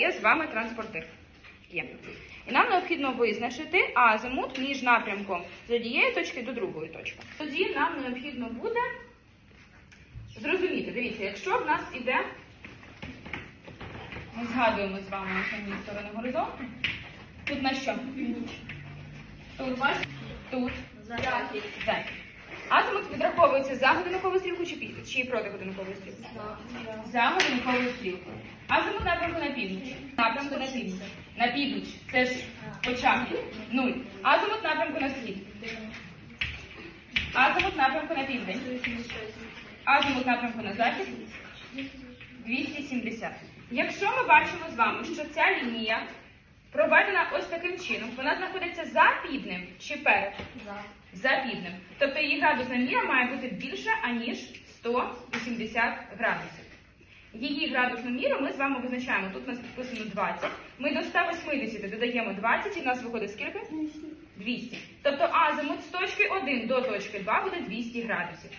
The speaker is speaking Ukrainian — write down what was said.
є з вами транспортир. Є. І нам необхідно визначити азимут між напрямком з однієї точки до другої точки. Тоді нам необхідно буде зрозуміти, дивіться, якщо в нас іде, ми згадуємо з вами основні сторони горизонту. Тут на що? Тут бачите? Тут захід. Захід. Відраховується за годинниковою стрілкою чи, пі- чи проти годинникової стрілки? За годинниковою стрілкою. Азимут напрямку на північ. Напрямку на північ. На північ. Це ж початок. Нуль. Азимут напрямку на схід. Азимут напрямку на південь. Азимут напрямку на захід. 270. Якщо ми бачимо з вами, що ця лінія проведена ось таким чином, вона знаходиться за півднем чи перед? За півднем. Тобто її градусна міра має бути більша, аніж 180 градусів. Її градусну міру ми з вами визначаємо. Тут у нас підписано 20. Ми до 180 додаємо 20 і в нас виходить скільки? 200. Тобто азимут з точки 1 до точки 2 буде 200 градусів.